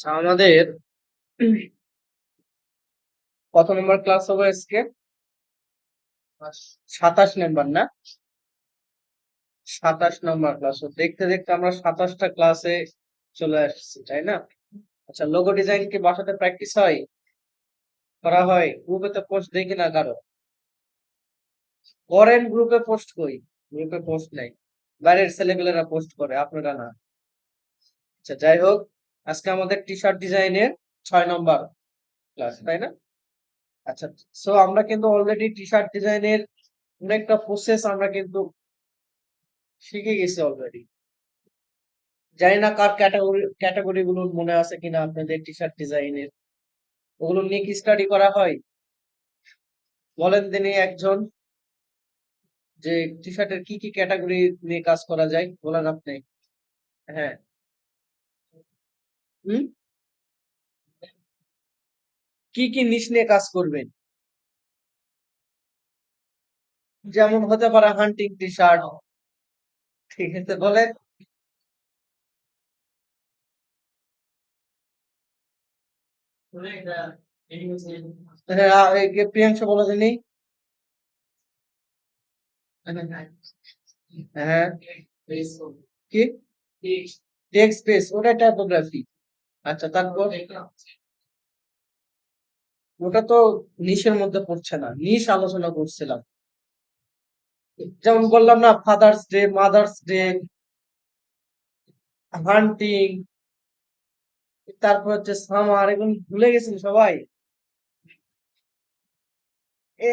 আচ্ছা আমাদের কত নম্বর ক্লাস হবে আজকে। সাতাশ নম্বর, না? সাতাশ নম্বর ক্লাস দেখতে দেখতে আমরা সাতাশটা ক্লাসে চলে আসছি, তাই না? আচ্ছা লোগো ডিজাইন কি বাসাতে প্র্যাকটিস হয়? করা হয়? গ্রুপে তো পোস্ট দেখি না কারও? করেন গ্রুপে পোস্ট কই? গ্রুপে পোস্ট নাই। বাইরের ছেলেপেলেরা পোস্ট করে, আপনারা না। আচ্ছা যাই হোক। আজকে আমাদের টি শার্ট ডিজাইনের ছয় নম্বর ক্লাস তাই না? আচ্ছা সো আমরা কিন্তু অলরেডি টি শার্ট ডিজাইনের অনেকটা প্রসেস আমরা কিন্তু শিখে গেছি অলরেডি জানি না কার ক্যাটাগরি ক্যাটাগরি গুলো মনে আছে কিনা আপনাদের টি শার্ট ডিজাইনের ওগুলো নিয়ে কি স্টাডি করা হয়? বলেন তিনি একজন যে টি শার্টের কি কি ক্যাটাগরি নিয়ে কাজ করা যায় বলেন আপনি। হ্যাঁ। কি কি নিশ নিয়ে কাজ করবেন? যেমন হতে পারে হান্টিং টি শার্ট ঠিক আছে, বলেন। হ্যাঁ এই যে বলো হ্যাঁ। কি? টেক্সট ওটা টাইপোগ্রাফি আচ্ছা তারপর? ওটা তো নিশের মধ্যে পড়ছে না। নিশ আলোচনা করছিলাম। যেমন বললাম না father's day mother's day hunting তারপর হচ্ছে সামার এগুলো ভুলে গেছেন সবাই?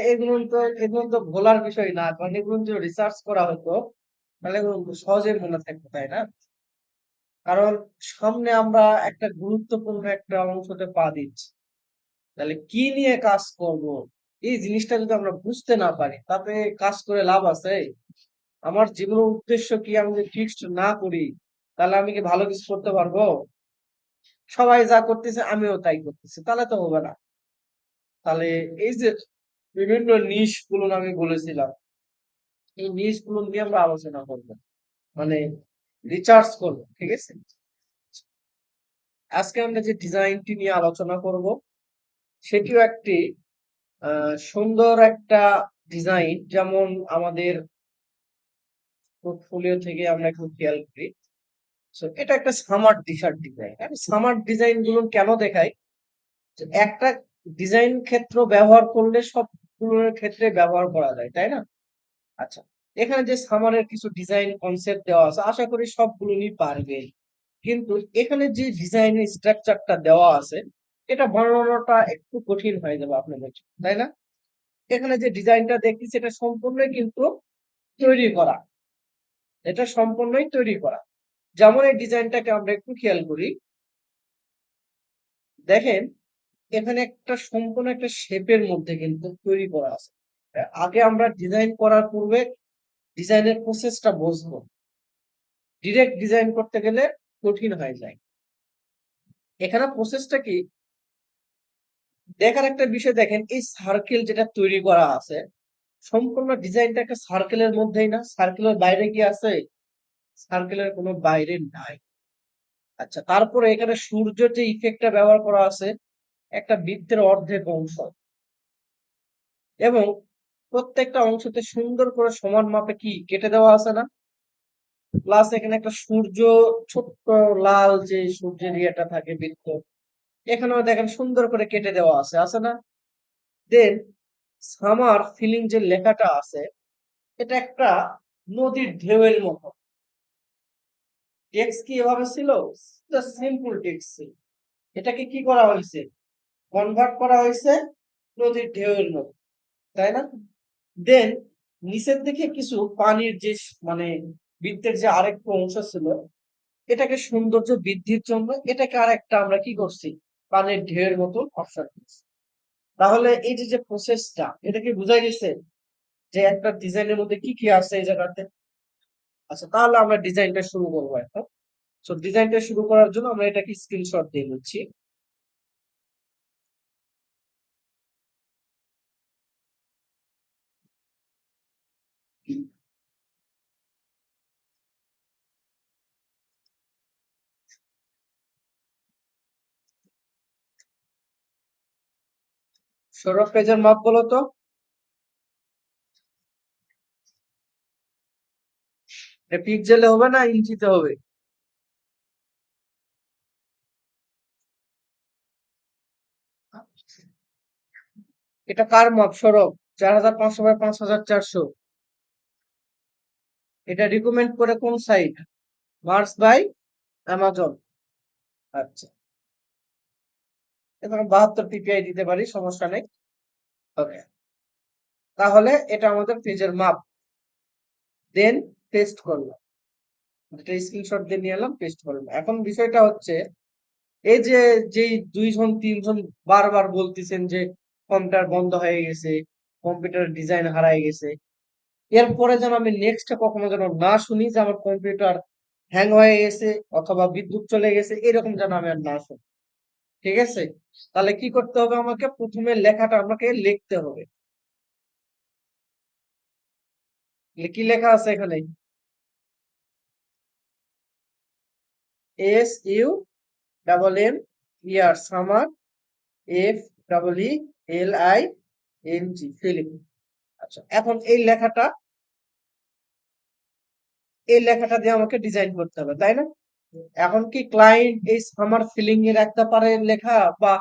এগুলো তো এগুলো তো ভোলার বিষয় না, কারণ এগুলো যদি রিসার্চ করা হতো, তাহলে সহজে মনে থাকতো, তাই না? কারণ সামনে আমরা একটা গুরুত্বপূর্ণ একটা অংশতে পা দিচ্ছি। তাহলে কি নিয়ে কাজ করব? এই জিনিসটা যদি আমরা বুঝতে না পারি, তাতে কাজ করে লাভ আছে? আমার জীবনের উদ্দেশ্য কি আমি যদি ফিক্সড না করি, তাহলে আমি কি ভালো কিছু করতে পারব? সবাই যা করতেছে, আমিও তাই করতেছি, তাহলে তো হবে না। তাহলে এই যে বিভিন্ন নিশগুলো আমি বলেছিলাম, এই নিশগুলো নিয়ে আমরা আলোচনা করব। মানে রিচার্জ করব, ঠিক আছে? আজকে আমরা যে ডিজাইনটি নিয়ে আলোচনা করব, সেটিও একটি সুন্দর একটা ডিজাইন। যেমন আমাদের পোর্টফোলিও থেকে আমরা একটু খেয়াল করি। এটা একটা সামার টি শার্ট ডিজাইন আমি সামার ডিজাইনগুলো কেন দেখাই? একটা ডিজাইন ক্ষেত্র ব্যবহার করলে সবগুলোর ক্ষেত্রে ব্যবহার করা যায়, তাই না? আচ্ছা এখানে যে সামারের কিছু ডিজাইন কনসেপ্ট দেওয়া আছে, আশা করি সবগুলো নিয়ে পারবেন। কিন্তু এখানে যে ডিজাইনের স্ট্রাকচারটা দেওয়া আছে, এটা বর্ণনাটা একটু কঠিন হয়ে যাবে আপনাদের তাই না? এখানে যে ডিজাইনটা দেখতেছি এটা সম্পূর্ণই কিন্তু তৈরি করা। এটা সম্পূর্ণই তৈরি করা। যেমন এই ডিজাইনটাকে আমরা একটু খেয়াল করি। দেখেন, এখানে একটা সম্পূর্ণ একটা শেপের মধ্যে কিন্তু তৈরি করা আছে। আগে আমরা ডিজাইন করার পূর্বে ডিজাইনের প্রসেসটা বুঝব ডিরেক্ট ডিজাইন করতে গেলে কঠিন হয়ে যায় এখানে প্রসেসটা কি? দেখার একটা বিষয় দেখেন, এই সার্কেল যেটা তৈরি করা আছে, সম্পূর্ণ ডিজাইনটা একটা সার্কেলের মধ্যেই না সার্কেলের বাইরে কি আছে? সার্কেলের কোনো বাইরে নাই। আচ্ছা তারপরে এখানে সূর্য যে ইফেক্টটা ব্যবহার করা আছে, একটা বৃত্তের অর্ধেক অংশ। এবং প্রত্যেকটা অংশতে সুন্দর করে সমান মাপে কি কেটে দেওয়া আছে না? প্লাস এখানে একটা সূর্য, ছোট্ট লাল যে সূর্যের ইয়েটা থাকে বৃত্ত, এখানেও দেখেন সুন্দর করে কেটে দেওয়া আছে আছে না? দেন সামার ফিলিং যে লেখাটা আছে, এটা একটা নদীর ঢেউয়ের মতো। টেক্স কি এভাবে ছিল? সিম্পল টেক্স ছিল। এটাকে কি করা হয়েছে? কনভার্ট করা হয়েছে নদীর ঢেউয়ের মতো, তাই না? দেন নিচের দিকে কিছু পানির যে মানে বৃত্তের যে আরেকটা অংশ ছিল, এটাকে সৌন্দর্য বৃদ্ধির জন্য এটাকে আরেকটা আমরা কি করছি? পানির ঢেউয়ের মতো অপশন করছি তাহলে এই যে যে প্রসেসটা এটাকে বোঝাই গেছে যে একটা ডিজাইনের মধ্যে কি কি আছে এই জায়গাতে? আচ্ছা তাহলে আমরা ডিজাইনটা শুরু করব এখন। সো ডিজাইনটা শুরু করার জন্য আমরা এটাকে স্ক্রিনশট দিয়ে নিচ্ছি সৌরভ পেজের মাপ বলো তো। পিক্সেলে হবে না ইঞ্চিতে হবে? এটা কার মাপ? সৌরভ চার হাজার পাঁচশো বাই পাঁচ হাজার চারশো। এটা রিকমেন্ড করে কোন সাইট মার্স বাই অ্যামাজন আচ্ছা। এখানে বাহাত্তর পিপিআই দিতে পারি, সমস্যা নেই। ওকে তাহলে এটা আমাদের পেজের মাপ। দেন পেস্ট করলাম। এটা স্ক্রিনশট দিয়ে নিয়ে এলাম পেস্ট করলাম। এখন বিষয়টা হচ্ছে, এই যে, যেই দুইজন, তিনজন বারবার বলতেছেন যে কম্পিউটার বন্ধ হয়ে গেছে কম্পিউটার ডিজাইন হারায় গেছে, এরপরে যেন আমি নেক্সট কখনো যেন না শুনি যে, আমার কম্পিউটার হ্যাং হয়ে গেছে অথবা বিদ্যুৎ চলে গেছে, এরকম যেন আমি আর না শুনি। ঠিক আছে? তাহলে কি করতে হবে আমাকে? প্রথমে লেখাটা আমাকে লিখতে হবে। কি লেখা আছে এখানে? S U double M er summer F double E L I N G Philip আচ্ছা এখন এই লেখাটা এই লেখাটা দিয়ে আমাকে ডিজাইন করতে হবে, তাই না? এখন কি ক্লায়েন্ট এই সামার ফিলিং এ রাখতে পারে লেখা বা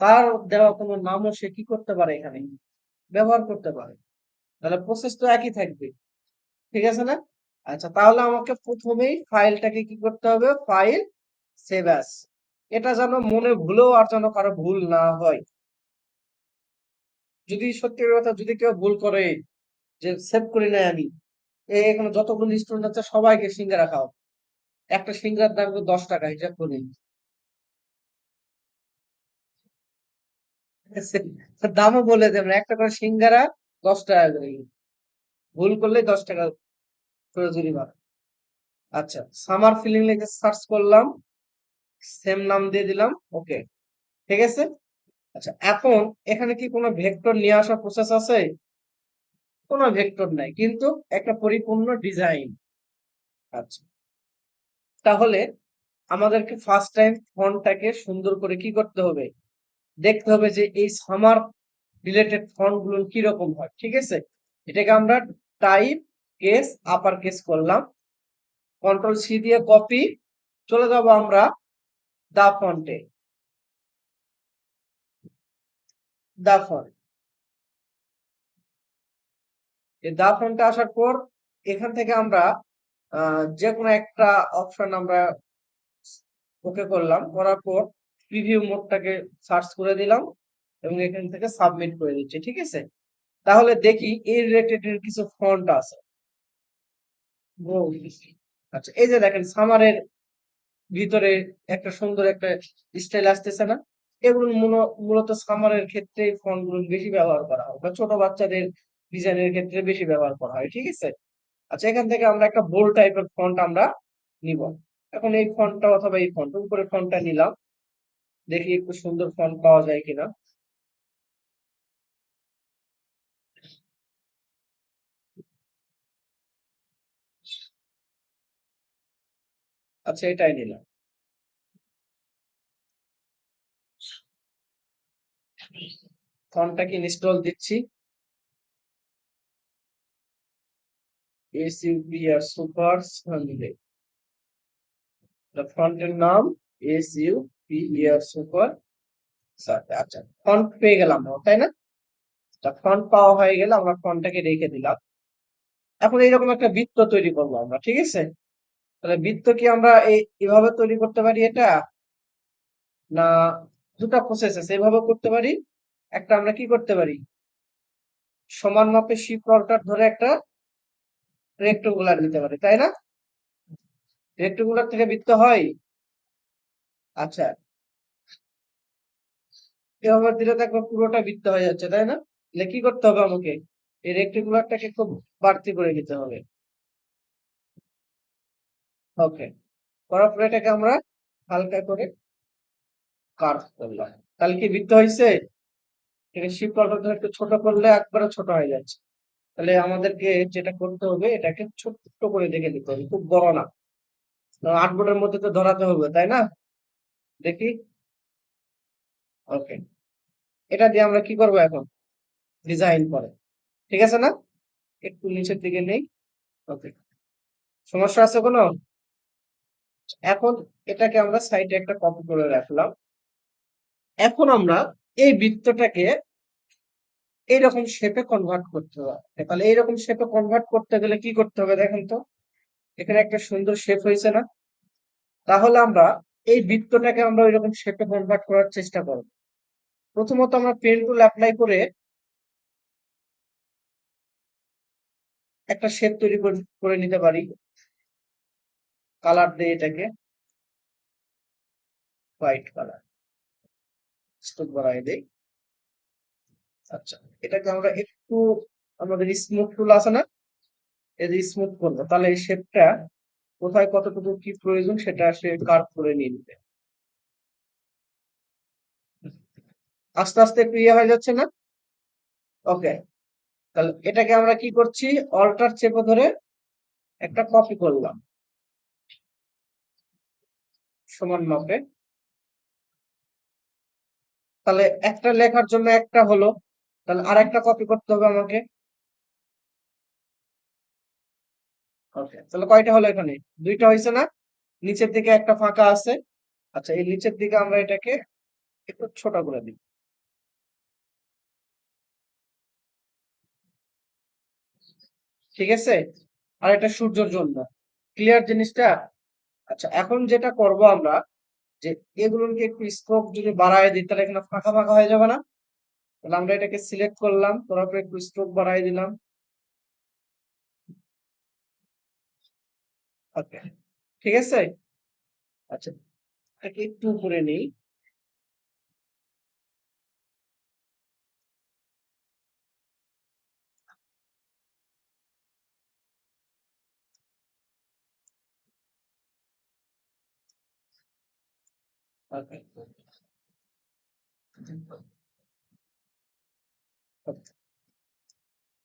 তার দেওয়া কোনো নামও সে কি করতে পারে এখানে? ব্যবহার করতে পারে। তাহলে প্রসেস তো একই থাকবে। ঠিক আছে না? আচ্ছা তাহলে আমাকে প্রথমেই ফাইলটাকে কি করতে হবে? ফাইল সেভ অ্যাস এটা যেন মনে ভুলেও আর যেন কারও ভুল না হয়। যদি সত্যি কথা যদি কেউ ভুল করে, যে সেভ করি নাই আমি এখানে যতগুলো স্টুডেন্ট আছে সবাইকে সিঙ্গারা খাও একটা সিঙ্গার দাম দশ টাকা হিসাব করি দামও বলে দেবেন একটা করে সিঙ্গারা দশ টাকা করে। ভুল করলে দশ টাকা করে জরিমানা। আচ্ছা সামার ফিলিং লিখে সার্চ করলাম, সেম নাম দিয়ে দিলাম, ওকে। ঠিক আছে? আচ্ছা এখন এখানে কি কোনো ভেক্টর নিয়ে আসার প্রসেস আছে? কোনো ভেক্টর নাই, কিন্তু একটা পরিপূর্ণ ডিজাইন আচ্ছা। তাহলে আমাদেরকে ফার্স্ট টাইম ফন্টটাকে সুন্দর করে কি করতে হবে? দেখতে হবে যে এই সামার রিলেটেড ফন্টগুলো কীরকম হয়, ঠিক আছে? এটাকে আমরা টাইপ কেস আপার কেস করলাম। কন্ট্রোল সি দিয়ে কপি চলে যাব আমরা দা ফন্টে দা ফন্ট দা ফন্টে আসার পর এখান থেকে আমরা যে কোনো একটা অপশন আমরা ওকে করলাম। করার পর প্রিভিউ মোডটাকে সার্চ করে দিলাম এবং এখান থেকে সাবমিট করে দিচ্ছি, ঠিক আছে? তাহলে দেখি এই রিলেটেড এর কিছু ফন্ট আছে। আচ্ছা এই যে দেখেন সামারের ভিতরে একটা সুন্দর একটা স্টাইল আসতেছে না? এগুলো মূলত সামারের ক্ষেত্রে ফন্টগুলো বেশি ব্যবহার করা হয় বা ছোট বাচ্চাদের ডিজাইনের ক্ষেত্রে বেশি ব্যবহার করা হয়, ঠিক আছে? আচ্ছা এখান থেকে আমরা একটা বোল্ড টাইপের ফন্ট আমরা নিব। এখন এই ফন্টটা অথবা এই ফন্ট উপরে ফন্টটা নিলাম। দেখি একটু সুন্দর ফন্ট পাওয়া যায় কিনা। আচ্ছা এটাই নিলাম। ফন্টটা কি ইনস্টল দিচ্ছি। এসইউপিআর সুপার সানডে ফন্টের নাম এস ইউ সুপার আচ্ছা ফন্ট পেয়ে গেলাম তাই না? ফন্ট পাওয়া হয়ে গেলে আমরা ফন্টটাকে রেখে দিলাম। এখন এইরকম একটা বৃত্ত তৈরি করব আমরা, ঠিক আছে? তাহলে বৃত্ত কি আমরা এইভাবে তৈরি করতে পারি এটা? না, দুটা প্রসেস আছে, এভাবে করতে পারি। একটা আমরা কি করতে পারি? সমান মাপে শিপ অল্টার ধরে একটা রেক্টোগুলার দিতে পারি, তাই না? রেক্টোগুলার থেকে বৃত্ত হয়। আচ্ছা। এভাবে দিলে দেখব পুরোটা বৃত্ত হয়ে যাচ্ছে, তাই না? তাহলে কি করতে হবে আমাকে? এই রেক্টিকুলারটাকে খুব বাড়তি করে দিতে হবে। ওকে করার পরে এটাকে আমরা হালকা করে কার্ভ করলাম। তাহলে কি বৃত্ত হয়েছে এটাকে শিফট অল্টার একটু ছোট করলে একবারে ছোট হয়ে যাচ্ছে। তাহলে আমাদেরকে যেটা করতে হবে, এটাকে ছোট্ট করে দেখে দিতে হবে, খুব বড় না। আট বোর্ডের মধ্যে তো ধরাতে হবে, তাই না? দেখি। ওকে এটা দিয়ে আমরা কি করব এখন? ডিজাইন করে। ঠিক আছে না? একটু নিচের দিকে নেই। ওকে সমস্যা আছে কোনো? এখন এটাকে আমরা সাইডে একটা কপি করে রাখলাম। এখন আমরা এই বৃত্তটাকে এইরকম শেপে কনভার্ট করতে হবে তাহলে এইরকম শেপে কনভার্ট করতে গেলে কি করতে হবে দেখেন তো? এখানে একটা সুন্দর শেপ হয়েছে না? তাহলে আমরা এই বৃত্তটাকে আমরা ওইরকম শেপে কনভার্ট করার চেষ্টা করব। প্রথমত আমরা পেন টুল অ্যাপ্লাই করে একটা শেপ তৈরি করে নিতে পারি। কালার দিয়ে এটাকে। হোয়াইট কালার বাড়াই দেই। আচ্ছা এটাকে আমরা একটু আমাদের স্মুথ টুল আছে না? এই যে স্মুথ তাহলে এই শেপটা কোথায় কতটুকু কি প্রয়োজন সেটা সে কার্ভ করে নিয়ে আস্তে আস্তে একটু ইয়ে হয়ে যাচ্ছে না? ওকে তাহলে এটাকে আমরা কি করছি? অল্টার চেপে ধরে একটা কপি করলাম। সমান মাপে। তাহলে একটা লেখার জন্য একটা হলো তাহলে আর একটা কপি করতে হবে আমাকে। ওকে তাহলে কয়টা হলো এখানে? দুইটা হয়েছে না? নিচের দিকে একটা ফাঁকা আছে। আচ্ছা এই নিচের দিকে আমরা এটাকে একটু ছোট করে দিই। ঠিক আছে? আর এটা সূর্যের জন্য। ক্লিয়ার জিনিসটা? আচ্ছা এখন যেটা করব আমরা, যে এগুলোকে একটু স্কোপ যদি বাড়ায় দিই, তাহলে এখানে ফাঁকা ফাঁকা হয়ে যাবে না? তাহলে আমরা এটাকে সিলেক্ট করলাম করার পর একটু স্ট্রোক বাড়াই দিলাম। ওকে ঠিক আছে? আচ্ছা একটু উপরে নেই। ওকে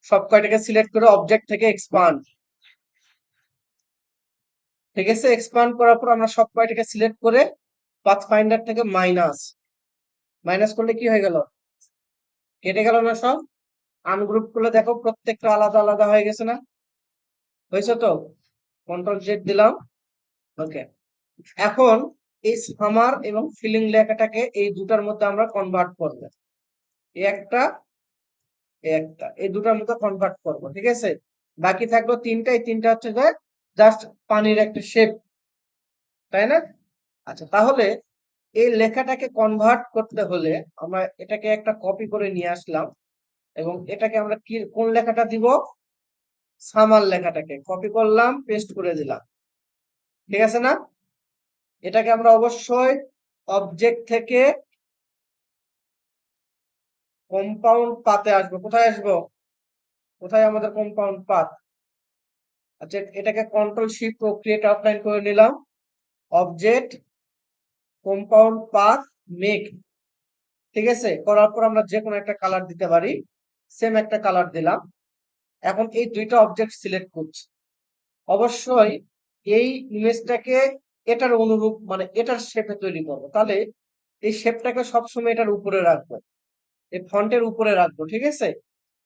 সব কয়টাকে সিলেক্ট করে অবজেক্ট থেকে এক্সপান্ড ঠিক আছে এক্সপান্ড করার পর আমরা সব কয়টাকে সিলেক্ট করে পাথ ফাইন্ডার থেকে মাইনাস মাইনাস করলে কি হয়ে গেল? কেটে গেল না সব? আনগ্রুপ করলে দেখো প্রত্যেকটা আলাদা আলাদা হয়ে গেছে না? হয়েছে তো? কন্ট্রোল জেড দিলাম। ওকে এখন এই সামার এবং ফিলিং লেখাটাকে এই দুটার মধ্যে আমরা কনভার্ট করব। একটা একটা, এই দুটার মধ্যে কনভার্ট করব, ঠিক আছে? বাকি থাকল তিনটা, এই তিনটা হচ্ছে যে জাস্ট পানির একটা শেপ তাই না? আচ্ছা তাহলে এই লেখাটাকে কনভার্ট করতে হলে আমরা এটাকে একটা কপি করে নিয়ে আসলাম এবং এটাকে আমরা কি, কোন লেখাটা দিব? সামার লেখাটাকে কপি করলাম পেস্ট করে দিলাম, ঠিক আছে না? এটাকে আমরা অবশ্যই অবজেক্ট থেকে কম্পাউন্ড পাতে আসব। কোথায় আসব? কোথায় আমাদের কম্পাউন্ড পাত? আচ্ছা এটাকে control shift O create outline করে নিলাম। অবজেক্ট কম্পাউন্ড পাথ মেক ঠিক আছে? করার পর আমরা যে কোনো একটা কালার দিতে পারি। সেম একটা কালার দিলাম। এখন এই দুইটা অবজেক্ট সিলেক্ট করছি। অবশ্যই এই ইমেজটাকে এটার অনুরূপ মানে এটার শেপে তৈরি করব। তাহলে এই শেপটাকে সবসময় এটার উপরে রাখব। এই ফন্টের উপরে রাখব, ঠিক আছে?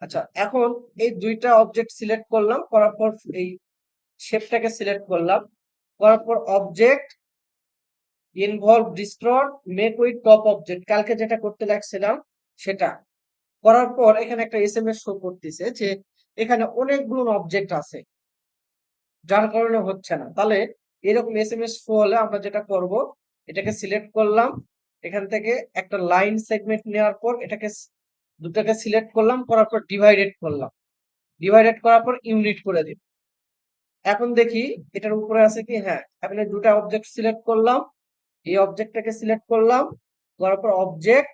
আচ্ছা এখন এই দুইটা অবজেক্ট সিলেক্ট করলাম, করার পর এই শেপটাকে সিলেক্ট করলাম। করার পর object envelope distort make with top object কালকে যেটা করতে লাগছিলাম, সেটা। করার পর এখানে একটা এস এম এস শো করতেছে যে, এখানে অনেকগুলো অবজেক্ট আছে। যার কারণে হচ্ছে না। তাহলে এরকম এস এম এস শো হলে আমরা যেটা করব, এটাকে সিলেক্ট করলাম। এখান থেকে একটা লাইন সেগমেন্ট নেওয়ার পর এটাকে দুটাকে সিলেক্ট করলাম, করার পর ডিভাইডেড করলাম। ডিভাইডেড করার পর ইউনিট করে দিব এখন দেখি এটার উপরে আছে কি? হ্যাঁ এখন দুটা অবজেক্ট সিলেক্ট করলাম, এই অবজেক্টটাকে সিলেক্ট করলাম, করার পর অবজেক্ট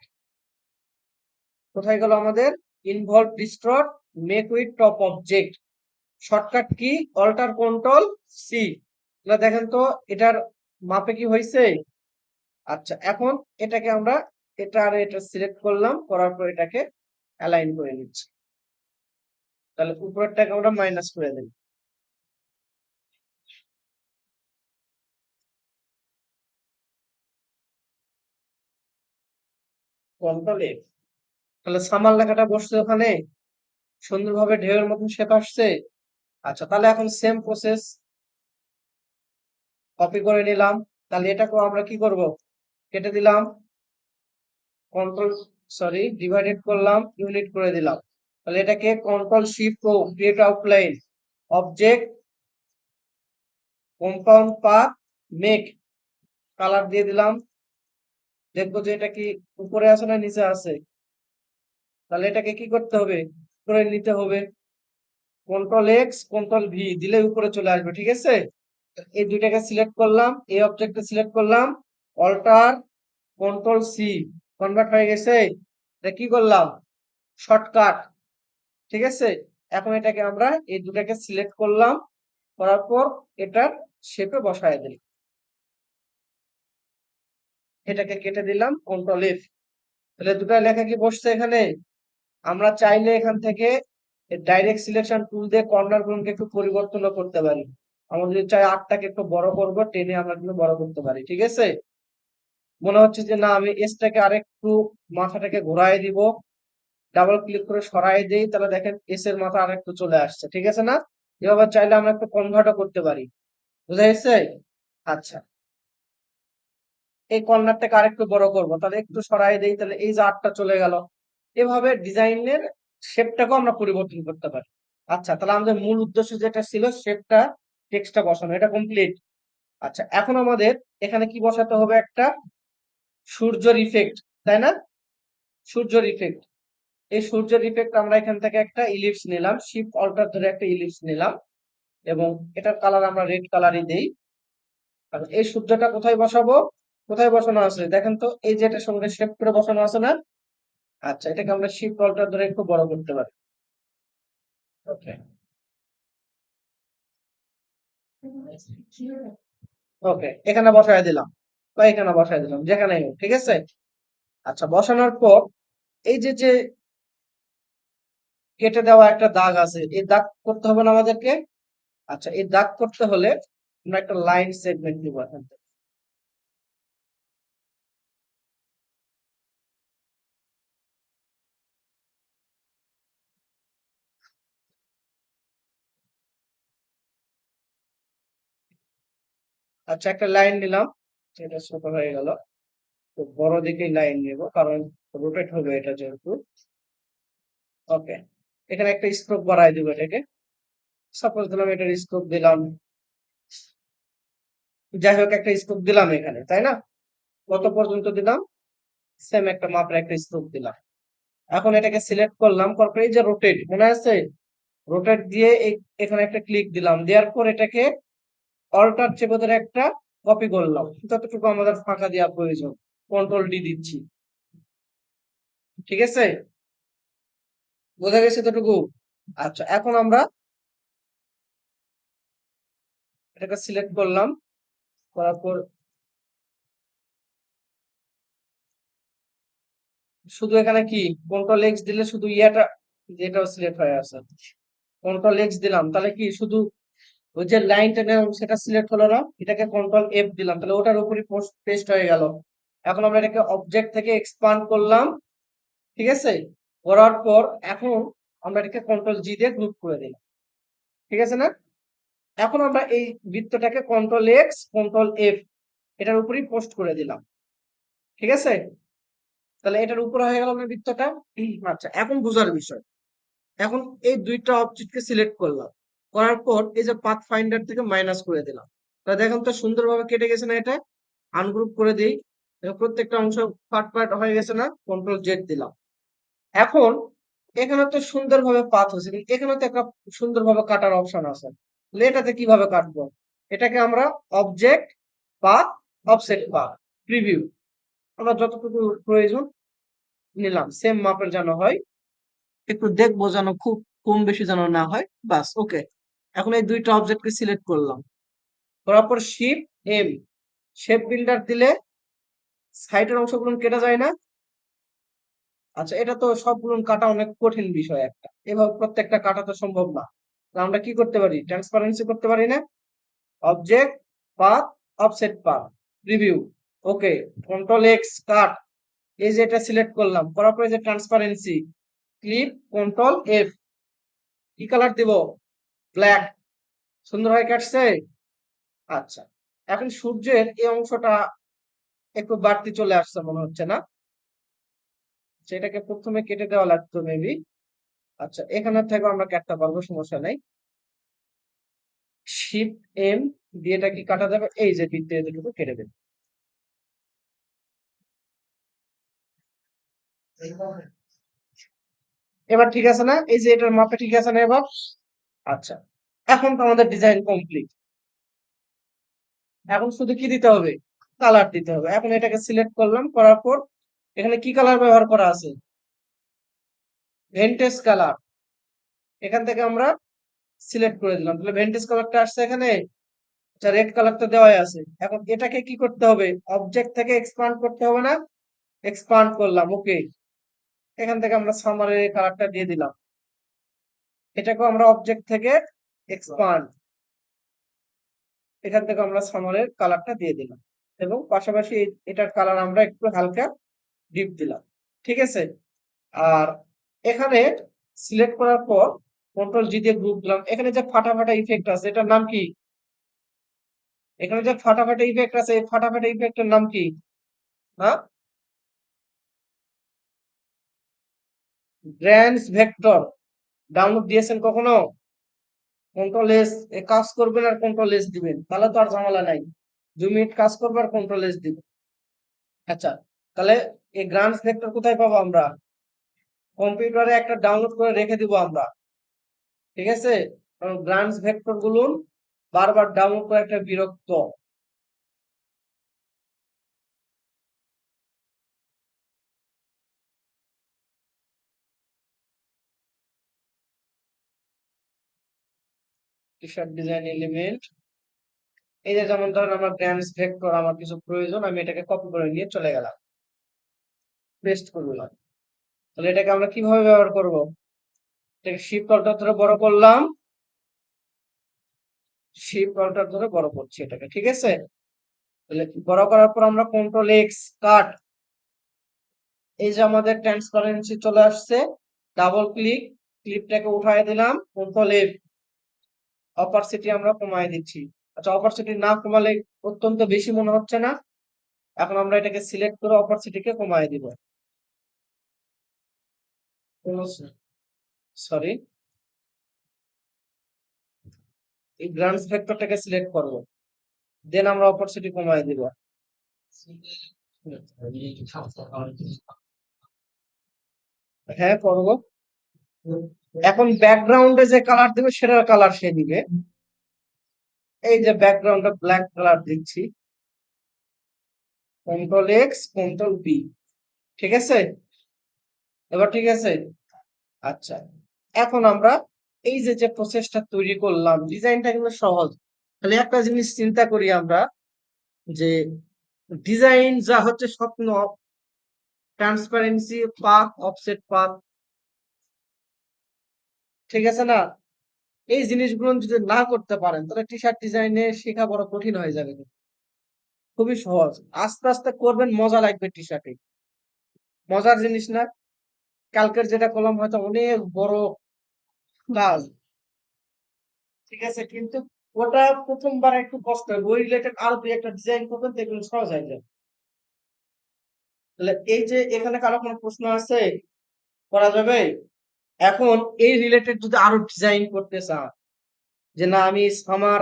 কোথায় গেল আমাদের? Envelope distort make with top object shortcut কি অল্টার কন্ট্রোল সি দেখেন তো, এটার মাপে কি হয়েছে? আচ্ছা এখন এটাকে আমরা এটা আর এটা সিলেক্ট করলাম, করার পর এটাকে অ্যালাইন করে নিচ্ছি। তাহলে উপরেরটাকে আমরা মাইনাস করে দিই কন্ট্রোল এফ তাহলে সামার লেখাটা বসছে ওখানে। সুন্দরভাবে ঢেউয়ের মতন শেপ আসছে। আচ্ছা তাহলে এখন সেম প্রসেস কপি করে নিলাম। তাহলে এটাকেও আমরা কি করব? কেটে দিলাম। কন্ট্রোল সরি ডিভাইডেড করলাম ইউনিট করে দিলাম। তাহলে এটাকে control shift O create outline object compound path make colour দিয়ে দিলাম। দেখব যে এটা কি উপরে আছে না নিচে আছে। তাহলে এটাকে কি করতে হবে? করে নিতে হবে। কন্ট্রোল এক্স কন্ট্রোল ভি দিলে উপরে চলে আসবে, ঠিক আছে? এই দুইটাকে সিলেক্ট করলাম, এই অবজেক্টটা সিলেক্ট করলাম। অল্টার কন্ট্রোল সি কনভার্ট হয়ে গেছে। এটা কি করলাম? শর্টকাট। ঠিক আছে? এখন এটাকে আমরা এই দুটাকে সিলেক্ট করলাম। করার পর এটার শেপে বসায় দিলাম। এটাকে কেটে দিলাম কন্ট্রোল এফ তাহলে দুটা লেখা কি বসছে এখানে? আমরা চাইলে এখান থেকে ডাইরেক্ট সিলেকশন টুল দিয়ে কর্নার গুলোকে একটু পরিবর্তন করতে পারি। আমরা যদি চাই আটটাকে একটু বড় করব, টেনে আমরা কিন্তু বড় করতে পারি। ঠিক আছে? মনে হচ্ছে যে, না, আমি এসটাকে আরেকটু মাথাটাকে ঘোরায় দিব ডাবল ক্লিক করে সরাই দেই, তাহলে দেখেন এস এর মাথা আরেকটু চলে আসছে, ঠিক আছে না? এভাবে চাইলে আমরা একটু কনভার্টও করতে পারি, বুঝা গেছে? আচ্ছা। এই কর্নারটাকে আরেকটু বড় করব, তাহলে একটু সরাই দেই, তাহলে এই যে আটটা চলে গেল, এভাবে ডিজাইনের শেপটাকেও আমরা পরিবর্তন করতে পারি। আচ্ছা তাহলে আমাদের মূল উদ্দেশ্য যেটা ছিল শেপটা টেক্সটটা বসানো, এটা কমপ্লিট আচ্ছা এখন আমাদের এখানে কি বসাতে হবে একটা? সূর্যের ইফেক্ট তাই না? সূর্যর ইফেক্ট এই সূর্যের ইফেক্ট আমরা এখান থেকে একটা ইলিপস নিলাম শিফট অল্টার ধরে একটা ইলিপস নিলাম এবং এটার কালার আমরা রেড কালারই দেই। আর এই সূর্যটা কোথায় বসাবো? কোথায় বসানো আছে? দেখেন তো, এই যে এটা সঙ্গে শেপ করে বসানো আছে না? আচ্ছা এটাকে আমরা শিফট অল্টার ধরে একটু বড় করতে পারি। ওকে ওকে এখানে বসায় দিলাম। বা এখানে বসায় দিলাম, যেখানে ঠিক আছে? আচ্ছা বসানোর পর এই যে যে কেটে দেওয়া একটা দাগ আছে, এই দাগ করতে হবে না আমাদেরকে? আচ্ছা এই দাগ করতে হলে আমরা একটা লাইন সেগমেন্ট নিব এখান থেকে। আচ্ছা একটা লাইন নিলাম। সেটা ছোট হয়ে গেল। তো বড় দিকে লাইন নেব, কারণ রোটেট হবে এটা যেহেতু। ওকে এখানে একটা স্ট্রোক বাড়াই দেবো এটাকে। সাপোজ দিলাম এটার স্কোপ দিলাম। যাই হোক, একটা স্কোপ দিলাম এখানে, তাই না? কত পর্যন্ত দিলাম? সেম একটা মাপের একটা স্কোপ দিলাম। এখন এটাকে সিলেক্ট করলাম, তারপরে এই যে রোটেট মনে আছে? রোটেট দিয়ে এখানে একটা ক্লিক দিলাম, দেওয়ার পর এটাকে অল্টার চেপে ধরে একটা কপি করলাম। যতটুকু আমাদের ফাঁকা দেওয়া প্রয়োজন কন্ট্রোল ডি দিচ্ছি। ঠিক আছে? বোঝা গেছে এতটুকু? আচ্ছা এখন আমরা এটাকে সিলেক্ট করলাম। করার পর শুধু এখানে কি? কন্ট্রোল এক্স দিলে শুধু ইয়াটা, যেটাও সিলেক্ট হয়ে আছে। কন্ট্রোল এক্স দিলাম। তাহলে কি? শুধু ওই যে লাইনটা সেটা সিলেক্ট হলো না, এটাকে কন্ট্রোল এফ দিলাম। তাহলে ওটার উপরই পেস্ট হয়ে গেল। এখন আমরা এটাকে অবজেক্ট থেকে এক্সপান্ড করলাম, ঠিক আছে? করার পর এখন আমরা এটাকে কন্ট্রোল জি দিয়ে গ্রুপ করে দিলাম। ঠিক আছে না? এখন আমরা এই বৃত্তটাকে কন্ট্রোল এক্স কন্ট্রোল এফ এটার উপরই পোস্ট করে দিলাম। ঠিক আছে? তাহলে এটার উপরে হয়ে গেল আমার বৃত্তটা। আচ্ছা এখন বোঝার বিষয়। এখন এই দুইটা অবজেক্টকে সিলেক্ট করলাম। করার পর এই যে পাথ ফাইন্ডার থেকে মাইনাস করে দিলাম। তা দেখুন তো সুন্দরভাবে কেটে গেছে না এটা? আনগ্রুপ করে দিই। প্রত্যেকটা অংশ পার্ট পার্ট হয়ে গেছে না? কন্ট্রোল জেড দিলাম। এখন এখানে তো সুন্দরভাবে পাথ হচ্ছে এখানে তো একটা সুন্দরভাবে কাটার অপশন আছে। এটাতে কীভাবে কাটবো? এটাকে আমরা object path offset path preview আমরা যতটুকু প্রয়োজন নিলাম। সেম মাপের যেন হয়। একটু দেখব যেন খুব কম বেশি যেন না হয়। বাস ওকে এখন এই দুইটা অবজেক্টকে সিলেক্ট করলাম। করার পর শিপ এম শেপ বিল্ডার দিলে সাইটের অংশগুলো কেটে যায় না। আচ্ছা এটা তো সবগুলো কাটা অনেক কঠিন বিষয় একটা। এভাবে প্রত্যেকটা কাটা তো সম্ভব না। আমরা কি করতে পারি? ট্রান্সপারেন্সি করতে পারি না? Object path offset path review okay control X cut এই যে এটা সিলেক্ট করলাম। করার পরে যে ট্রান্সপারেন্সি ক্লিপ কন্ট্রোল এফ কি কালার দিব? ব্ল্যাক সুন্দর হয়ে কাটছে? আচ্ছা। এখন সূর্যের এই অংশটা একটু বাড়তি চলে আসছে মনে হচ্ছে না? সেটাকে প্রথমে কেটে দেওয়া লাগতো মেবি আচ্ছা এখানে থেকে আমরা কাটতে পারব, সমস্যা নেই। শিপ এম দিয়ে এটা কি কাটা যাবে? এই যে বৃত্তে এতটুকু কেটে দেবে। এবার ঠিক আছে না? এই যে এটার মাপে ঠিক আছে না এবার? আচ্ছা এখন তো আমাদের ডিজাইন কমপ্লিট এখন শুধু কি দিতে হবে? কালার দিতে হবে। এখন এটাকে সিলেক্ট করলাম, করার পর এখানে কি কালার ব্যবহার করা আছে? ভেন্টেজ কালার এখান থেকে আমরা সিলেক্ট করে দিলাম। তাহলে ভেন্টেজ কালারটা আসছে এখানে। আচ্ছা রেড কালারটা দেওয়াই আছে। এখন এটাকে কি করতে হবে? অবজেক্ট থেকে এক্সপান্ড করতে হবে না? এক্সপান্ড করলাম ওকে এখান থেকে আমরা সামারের কালারটা দিয়ে দিলাম। এটাকেও আমরা অবজেক্ট থেকে এক্সপান্ড এখান থেকে আমরা সামারের কালারটা দিয়ে দিলাম এবং পাশাপাশি এটার কালার আমরা একটু হালকা ডিপ দিলাম, ঠিক আছে? আর এখানে সিলেক্ট করার পর কন্ট্রোল জি দিয়ে গ্রুপ দিলাম। এখানে যে ফাটা ফাটা ইফেক্ট আছে, এটার নাম কি? এখানে যে ফাটা ফাটা ইফেক্ট আছে, এই ফাটা ফাটা ইফেক্টের নাম কি? হ্যাঁ? গ্র্যান্ডস ভেক্টর ডাউনলোড দিয়েছেন কখনো? কন্ট্রোল এস কাজ করবেন আর কন্ট্রোল এস দিবেন। তাহলে তো আর ঝামেলা নাই। দুই মিনিট কাজ করবে আর কন্ট্রোল এস দিবেন আচ্ছা তাহলে এই গ্রান্ডস ভেক্টর কোথায় পাবো আমরা? কম্পিউটারে একটা ডাউনলোড করে রেখে দিব আমরা। ঠিক আছে? গ্রান্ডস ভেক্টরগুলো বারবার ডাউনলোড করে একটা বিরক্ত। টি শার্ট ডিজাইন এলিমেন্ট এই যে যেমন ধরেন আমার গ্রান্ডস ভেক্টর আমার কিছু প্রয়োজন, আমি এটাকে কপি করে নিয়ে চলে গেলাম। পেস্ট করলাম তাহলে এটাকে আমরা কীভাবে ব্যবহার করব? এটাকে শিফট অল্টার ধরে বড় করলাম। শিফট অল্টার ধরে বড় করছি এটাকে, ঠিক আছে? তাহলে বড় করার পর আমরা কন্ট্রোল এক্স কাট এই যে আমাদের ট্রান্সপারেন্সি চলে আসছে। ডাবল ক্লিক ক্লিপটাকে উঠায় দিলাম কন্ট্রোল এফ অপারসিটি আমরা কমায় দিচ্ছি। আচ্ছা অপারসিটি না কমালে অত্যন্ত বেশি মনে হচ্ছে না? এখন আমরা এটাকে সিলেক্ট করে অপারসিটিকে কমায় দিব। সরি এই গ্রান্স ভেক্টরটাকে সিলেক্ট করব। দেন আমরা অপারসিটি কমায় দিব। হ্যাঁ করব। এখন ব্যাকগ্রাউন্ডে যে কালার দিবে সেটার কালার সে দিবে। এই যে ব্যাকগ্রাউন্ডে ব্ল্যাক কালার দিচ্ছি। কন্ট্রোল এক্স কন্ট্রোল বি ঠিক আছে? এবার ঠিক আছে? আচ্ছা এখন আমরা এই যে যে প্রসেসটা তৈরি করলাম ডিজাইনটা কিন্তু সহজ। তাহলে একটা জিনিস চিন্তা করি আমরা যে ডিজাইন যা হচ্ছে স্বপ্ন ট্রান্সপারেন্সি পাথ অফসেট পাথ ঠিক আছে না? এই জিনিসগুলো যদি না করতে পারেন, তাহলে টি শার্ট ডিজাইনে শেখা বড় কঠিন হয়ে যাবে। খুবই সহজ। আস্তে আস্তে করবেন, মজা লাগবে টি শার্টে মজার জিনিস না। কালকের যেটা করলাম হয়তো অনেক বড় কাজ। ঠিক আছে, কিন্তু ওটা প্রথমবার একটু কষ্ট হবে। ওই রিলেটেড আরও দুই একটা ডিজাইন করবেন, দেখবেন সহজ হয়ে যাবে। তাহলে এই যে এখানে কারও কোনো প্রশ্ন আছে? করা যাবে? এখন এই রিলেটেড যদি আরও ডিজাইন করতে চান যে না আমি আমার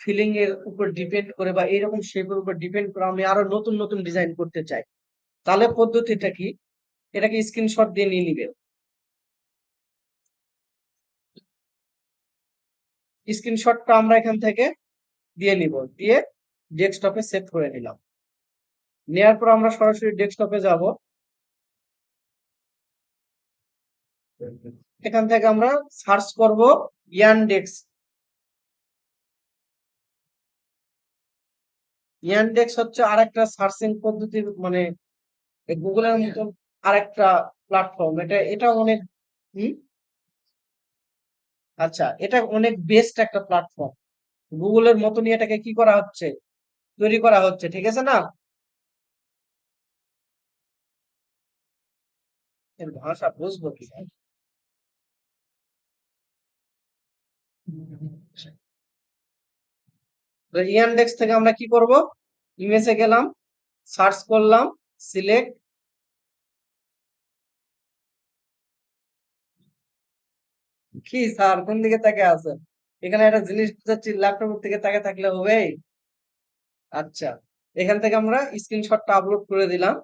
ফিলিং এর উপর ডিপেন্ড করে বা এরকম শেপের উপর ডিপেন্ড করে আমি আরও নতুন নতুন ডিজাইন করতে চাই, তাহলে পদ্ধতিটা কি? এটাকে স্ক্রিনশট দিয়ে নিয়ে নিবে। স্ক্রিনশটটা আমরা এখান থেকে দিয়ে নিব, দিয়ে ডেস্কটপে সেভ করে নিলাম। নেয়ার পর আমরা সরাসরি ডেস্কটপে যাব। এখান থেকে আমরা সার্চ করব ইয়ানডেক্স ইয়ানডেক্স হচ্ছে আরেকটা সার্চিং পদ্ধতির মানে গুগলের মতো আরেকটা প্ল্যাটফর্ম। এটা এটা অনেক আচ্ছা এটা অনেক বেস্ট একটা প্ল্যাটফর্ম। গুগলের মতনই এটাকে কি করা হচ্ছে? তৈরি করা হচ্ছে ঠিক আছে না? এর ভাষা বুঝব কি তো ইয়ানডেক্স থেকে আমরা কি করব? ইমেজে গেলাম সার্চ করলাম সিলেক্ট কি স্যার কোন দিকে তাকে আছেন? এখানে একটা জিনিস বুঝাচ্ছি ল্যাপটপের দিকে তাকে থাকলে হবে আচ্ছা এখান থেকে আমরা স্ক্রিনশটটা আপলোড করে দিলাম।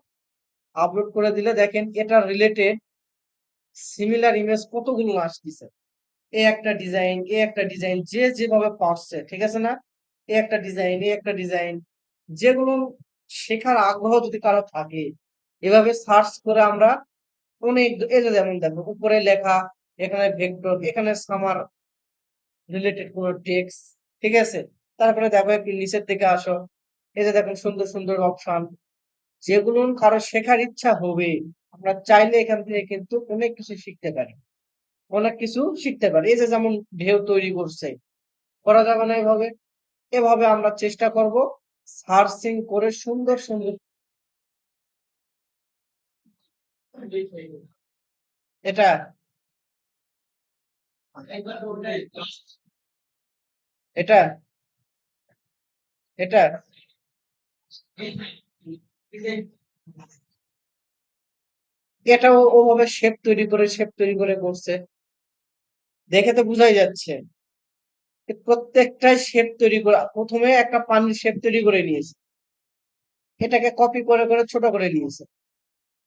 আপলোড করে দিলে দেখেন, এটা রিলেটেড সিমিলার ইমেজ কতগুলো আসতেছে? এ একটা ডিজাইন এ একটা ডিজাইন যে যেভাবে পারছে, ঠিক আছে না? এ একটা ডিজাইন এ একটা ডিজাইন যেগুলো শেখার আগ্রহ যদি কারও থাকে, এভাবে সার্চ করে আমরা অনেক যেমন দেখো, উপরে লেখা, এখানে ভেক্টর এখানে সামার রিলেটেড কোনো টেক্স ঠিক আছে? তারপরে দেখো একটু নিচের দিকে আসো, এই যে দেখুন সুন্দর সুন্দর অপশন যেগুলো কারও শেখার ইচ্ছা হবে, আমরা চাইলে এখান থেকে কিন্তু অনেক কিছু শিখতে পারি। অনেক কিছু শিখতে পারি। এই যে যেমন ঢেউ তৈরি করছে, করা যাবে না এভাবে। এভাবে আমরা চেষ্টা করব সার্চিং করে সুন্দর সুন্দর এটা এটা এটা এটাও ওভাবে শেপ তৈরি করে শেপ তৈরি করে করছে। দেখে তো বোঝাই যাচ্ছে প্রত্যেকটাই শেপ তৈরি করা, প্রথমে একটা পানির শেপ তৈরি করে নিয়েছে। এটাকে কপি করে করে, ছোট করে নিয়েছে।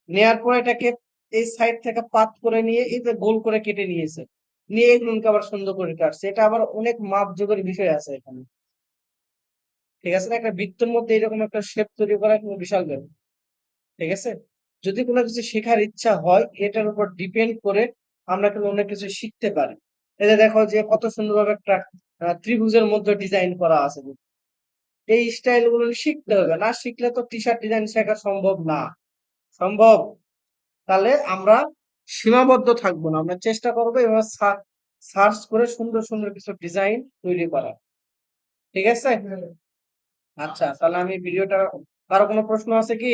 নেয়ার পর এটাকে এই সাইড থেকে পাত করে নিয়ে, এই যে গোল করে কেটে নিয়েছে। নিয়ে এগুলোকে আবার সুন্দর করে কাটছে। এটা আবার অনেক মাপ যোগের বিষয় আছে এখানে। ঠিক আছে না? একটা বৃত্তের মধ্যে এরকম একটা শেপ তৈরি করা কিন্তু বিশাল ব্যাপার। ঠিক আছে? যদি কোনো কিছু শেখার ইচ্ছা হয়, এটার উপর ডিপেন্ড করে আমরা কিন্তু অনেক কিছু শিখতে পারি। এই যে দেখো যে কত সুন্দরভাবে একটা ত্রিভুজের মধ্যে ডিজাইন করা আছে। এই স্টাইলগুলো শিখতে হবে। না শিখলে তো টি শার্ট ডিজাইন শেখা সম্ভব না। সম্ভব? তাহলে আমরা সীমাবদ্ধ থাকব না। আমরা চেষ্টা করব এবার সার্চ করে সুন্দর সুন্দর কিছু ডিজাইন তৈরি করা ঠিক আছে? আচ্ছা তাহলে আমি ভিডিওটা কারও কোনো প্রশ্ন আছে কি?